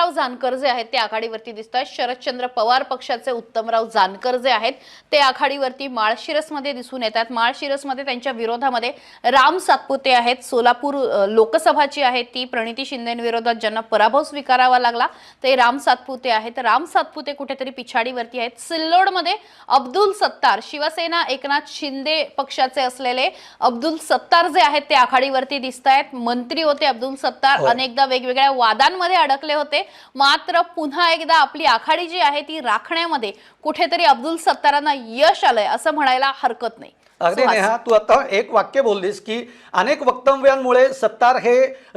उत्तमराव जानकर जे आहेत ते आघाडीवरती दिसत आहेत शरदचंद्र पवार पक्षाचे उत्तमराव जानकर जे आहेत ते आघाडीवरती माळशिरसमध्ये दिसून येतात. माळशिरसमध्ये त्यांच्या विरोधामध्ये राम सातपुते आहेत. सोलापूर अ, लोकसभाची आहे ती प्रणिती शिंदेविरोधात ज्यांना पराभव स्वीकारावा लागला ते राम सातपुते आहेत. राम सातपुते कुठेतरी पिछाडीवरती आहेत. सिल्लोडमध्ये अब्दुल सत्तार शिवसेना एकनाथ शिंदे पक्षाचे असलेले अब्दुल सत्तार जे आहेत ते आघाडीवरती दिसत आहेत मंत्री होते अब्दुल सत्तार. हो. अनेकदा वेगवेगळ्या वादांमध्ये अडकले होते. मात्र पुन्हा एकदा आपली आघाडी जी आहे ती राखण्यामध्ये कुठेतरी अब्दुल सत्तारांना यश आलंय असं म्हणायला हरकत नाही. अगदी. नेहा तू आता एक वाक्य बोललीस की अनेक वक्तव्यांमुळे सत्तार हे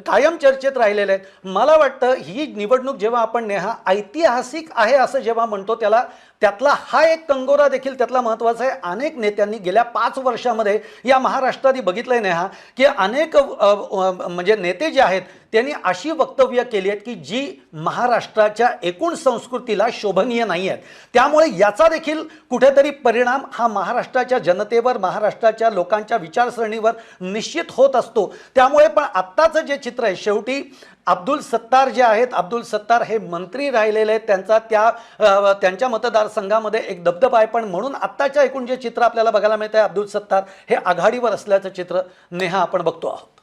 कायम चर्चेत राहिलेले आहेत. मला वाटतं ही निवडणूक जेव्हा आपण नेहा ऐतिहासिक आहे असं जेव्हा म्हणतो त्याला त्यातला हा एक कंगोरा देखील त्यातला महत्त्वाचा आहे. अनेक नेत्यांनी गेल्या पाच वर्षामध्ये या महाराष्ट्रात बघितलंय नेहा की अनेक म्हणजे नेते जे आहेत त्यांनी अशी वक्तव्य केली आहेत की जी महाराष्ट्राच्या एकूण संस्कृतीला शोभनीय नाही आहेत त्यामुळे याचा देखील कुठेतरी परिणाम हा महाराष्ट्राच्या जनतेवर महाराष्ट्राच्या लोकांच्या विचारसरणीवर निश्चित होत असतो. त्यामुळे पण आत्ताचं जे चित्र आहे शेवटी अब्दुल सत्तार जे आहेत अब्दुल सत्तार हे मंत्री राहिलेले आहेत. त्यांचा त्या त्यांच्या मतदारसंघामध्ये एक दबदबा आहे. पण म्हणून आत्ताच्या एकूण जे चित्र आपल्याला बघायला मिळतं आहे अब्दुल सत्तार हे आघाडीवर असल्याचं चित्र नेहा आपण बघतो आहोत.